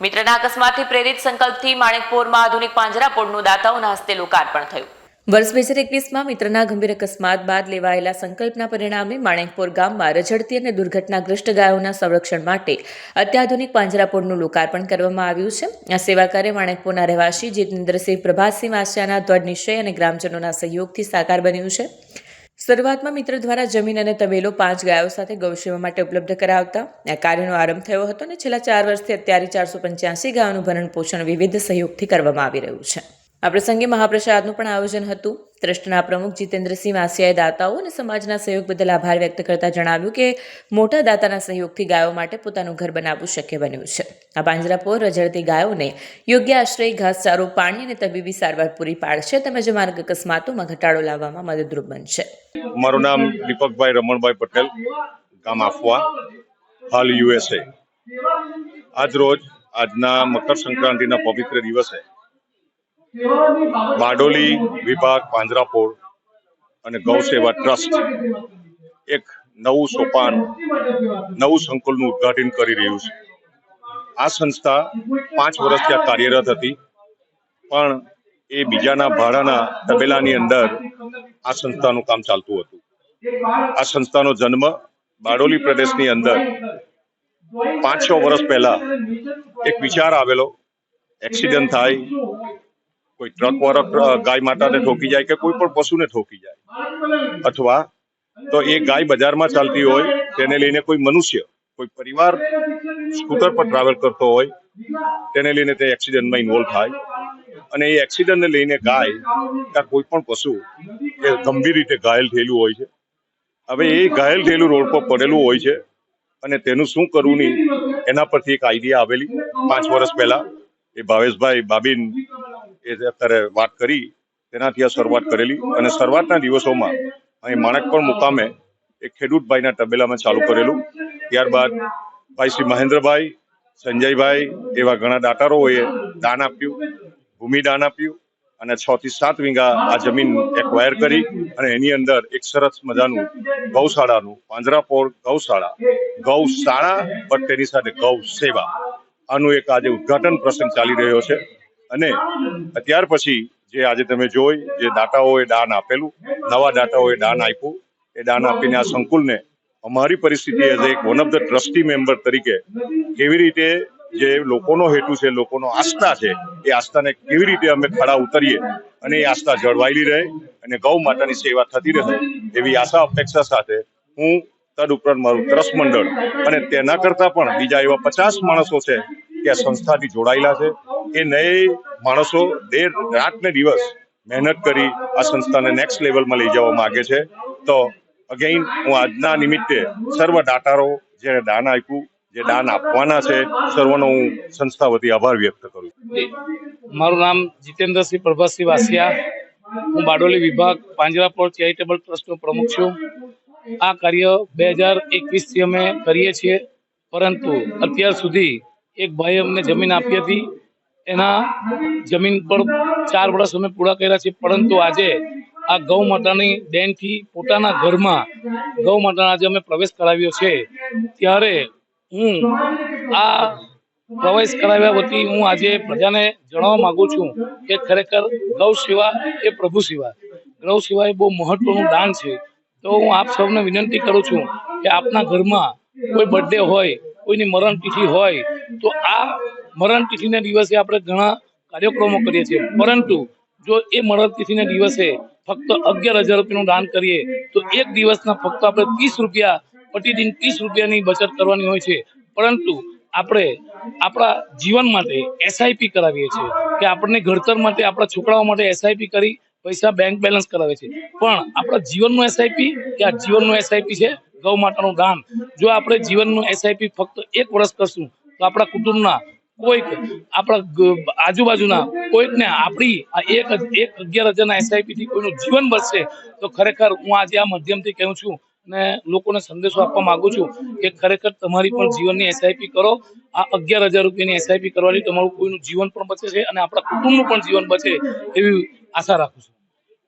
મિત્રના અકસ્માતથી પ્રેરિત સંકલ્પથી માણેકપુરમાં આધુનિક પાંજરાપોળનું દાતાઓના હસ્તે લોકાર્પણ થયું. વર્ષ બે હજાર એકવીસમાં મિત્રના ગંભીર અકસ્માત બાદ લેવાયેલા સંકલ્પના પરિણામે માણેકપુર ગામમાં રઝડતી અને દુર્ઘટનાગ્રસ્ત ગાયોના સંરક્ષણ માટે અત્યાધુનિક પાંજરાપોળનું લોકાર્પણ કરવામાં આવ્યું છે. આ સેવા કાર્ય માણેકપુરના રહેવાસી જીતેન્દ્રસિંહ પ્રભાતસિંહ વાસિયાના દ્રઢ નિશ્ચય અને ગ્રામજનોના સહયોગથી સાકાર બન્યું છે. શરૂઆતમાં મિત્ર દ્વારા જમીન અને તબેલો પાંચ ગાયો સાથે ગૌસેવા માટે ઉપલબ્ધ કરાવતા આ કાર્યનો આરંભ થયો હતો અને છેલ્લા ચાર વર્ષથી અત્યારે ચારસો પંચ્યાસી ગાયોનું ભરણ પોષણ વિવિધ સહયોગથી કરવામાં આવી રહ્યું છે. આ પ્રસંગે મહાપ્રસાદનું પણ આયોજન હતું. ટ્રસ્ટના પ્રમુખ જીતેન્દ્રસિંહ માસિયાએ દાતાઓ અને સમાજના સહયોગ બદલ આભાર વ્યક્ત કરતા જણાવ્યું કે મોટા દાતાના સહયોગથી ગાયો માટે પોતાનું ઘર બનાવવું શક્ય બન્યું છે. આ પાંજરાપોર રજળતી ગાયોને યોગ્ય આશ્રય, ઘાસચારો, પાણી અને તબીબી સારવાર પૂરી પાડશે તેમજ માર્ગ અકસ્માતોમાં ઘટાડો લાવવામાં મદદરૂપ બનશે. મારું નામ દીપકભાઈ રમણભાઈ પટેલ, ગામ આફવા, હાલ યુએસએ આજ રોજ, આજના મકર સંક્રાંતિના પવિત્ર દિવસે બારડોલી વિભાગ પાંજરાપોળ અને ગૌ સેવા ટ્રસ્ટ એક નવું સોપાન નવું સંકુલનું ઉદ્ઘાટન કરી રહ્યું છે. આ સંસ્થા પાંચ વર્ષથી આ કાર્યરત હતી પણ એ બીજાના ભાડાના તબેલાની અંદર આ સંસ્થાનું કામ ચાલતું હતું. આ સંસ્થાનો જન્મ બારડોલી પ્રદેશની અંદર પાંચ છ વર્ષ પહેલા એક વિચાર આવેલો એક્સિડન્ટ થાય કોઈ ટ્રક વાળો ગાય માતાને ઠોકી જાય કે કોઈ પણ પશુને ઠોકી જાય. અથવા તો એ ગાય બજારમાં ચાલતી હોય, તેને લઈને કોઈ મનુષ્ય, કોઈ પરિવાર સ્કૂટર પર ટ્રાવેલ કરતો હોય, તેને લઈને તે એક્સિડન્ટમાં ઇન્વોલ્વ થાય. અને એ એક્સિડન્ટને લઈને ગાય કે કોઈ પણ પશુ એ ગંભીર રીતે ઘાયલ થયેલું હોય છે. હવે એ ઘાયલ થયેલું રોડ પર પડેલું હોય છે અને તેનું શું કરવું નહીં, એના પરથી એક આઈડિયા આવેલી. પાંચ વર્ષ પહેલા એ ભાવેશભાઈ બાબીન એ અત્યારે વાત કરી, તેનાથી આ શરૂઆત કરેલી. અને શરૂઆતના દિવસોમાં અહીં માણેકપણ મુકામે એક ખેડૂતભાઈના તબેલામાં ચાલુ કરેલું. ત્યારબાદ ભાઈ શ્રી મહેન્દ્રભાઈ, સંજયભાઈ એવા ઘણા દાતારોએ દાન આપ્યું, ભૂમિ દાન આપ્યું અને છ થી સાત વીંગા આ જમીન એક્વાયર કરી અને એની અંદર એક સરસ મજાનું ગૌશાળાનું પાંજરાપોળ ગૌશાળા ગૌશાળા પણ તેની સાથે ગૌ સેવા આનું એક આજે ઉદ્ઘાટન પ્રસંગ ચાલી રહ્યો છે. અને ત્યાર પછી જે આજે તમે જોઈ, જે દાતાઓએ દાન આપેલું, નવા દાતાઓએ દાન આપ્યું, એ દાન આપીને આ સંકુલને અમારી પરિસ્થિતિ એઝ એક one of the trustee member તરીકે કેવી રીતે જે લોકોનો હેતુ છે, લોકોનો આસ્થા છે, એ આસ્થાને કેવી રીતે અમે ખડા ઉતરીએ અને એ આસ્થા જળવાયેલી રહે અને ગૌ માતાની સેવા થતી રહે એવી આશા અપેક્ષા સાથે હું તદ ઉપરાંત મારું ટ્રસ્ટ મંડળ અને તેના કરતા પણ બીજા એવા પચાસ માણસો છે કે આ સંસ્થાથી જોડાયેલા છે. એ નય માણસો દેર રાત ને દિવસ મહેનત કરી આ સંસ્થાને નેક્સ્ટ લેવલમાં લઈ જવા માંગે છે. તો અગેઇન હું આજના નિમિત્તે સર્વ દાતારો જે દાન આપ્યું, જે દાન આપવાના છે, સર્વનો હું સંસ્થા વતી આભાર વ્યક્ત કરું મારું નામ જીતેન્દ્રસિંહ પ્રભાસિંહ વાસિયા. હું બારડોલી વિભાગ પાંજરાપોળ ચેરિટેબલ ટ્રસ્ટનો પ્રમુખ છું. આ કાર્ય બે હજાર એકવીસથી અમે કરીએ છીએ. પરંતુ અત્યાર સુધી એક ભાઈએ અમને જમીન આપી હતી. એના જમીન પર ચાર વર્ષ અમે પૂરા કર્યા છે પરંતુ આજે આ ગૌ માતાની દેનથી પોતાના ઘરમાં ગૌ માતાના આજે અમે પ્રવેશ કરાવ્યો છે. ત્યારે હું આ પ્રવેશ કરાવ્યા વતી હું આજે પ્રજાને જણાવવા માંગુ છું કે ખરેખર ગૌ સેવા એ પ્રભુ સેવા. ગૌ સેવા એ બહુ મહત્વનું દાન છે. તો હું આપ સૌને વિનંતી કરું છું કે આપના ઘરમાં કોઈ બર્થડે હોય, કોઈની મરણ તિથિ હોય તો આ મરણ તિથિના દિવસે આપણે ઘણા કાર્યક્રમો કરીએ છીએ. પરંતુ જો એ મરણ તિથિના દિવસે ફક્ત અગિયાર હજાર રૂપિયાનું દાન કરીએ, તો એક દિવસના ફક્ત આપણે ત્રીસ રૂપિયા, પ્રતિદિન ત્રીસ રૂપિયાની બચત કરવાની હોય છે. પરંતુ આપણે આપણા જીવન માટે એસઆઈપી કરાવીએ છીએ કે આપણને ઘડતર માટે, આપણા છોકરાઓ માટે એસઆઈપી કરી પૈસા બેંક બેલેન્સ કરાવે છે. પણ આપણા જીવનનું એસઆઈપી કે આ જીવનનું એસઆઈપી છે? ગૌ માતાનું દાન. જો આપણે જીવનનું એસઆઈપી ફક્ત એક વર્ષ કરશું તો આપણા કુટુંબના કોઈક, આપણા આજુબાજુના કોઈકને આપણી એક એક અગિયાર હજારના એસઆઈપીથી કોઈનું જીવન બચશે તો ખરેખર હું આજે આ માધ્યમથી કહું છું ને લોકોને સંદેશો આપવા માંગુ છું કે ખરેખર તમારી પણ જીવનની એસઆઈપી કરો. આ અગિયાર હજાર રૂપિયાની એસઆઈપી કરવાથી તમારું કોઈનું જીવન પણ બચે છે અને આપણા કુટુંબનું પણ જીવન બચે એવી આશા રાખું છું.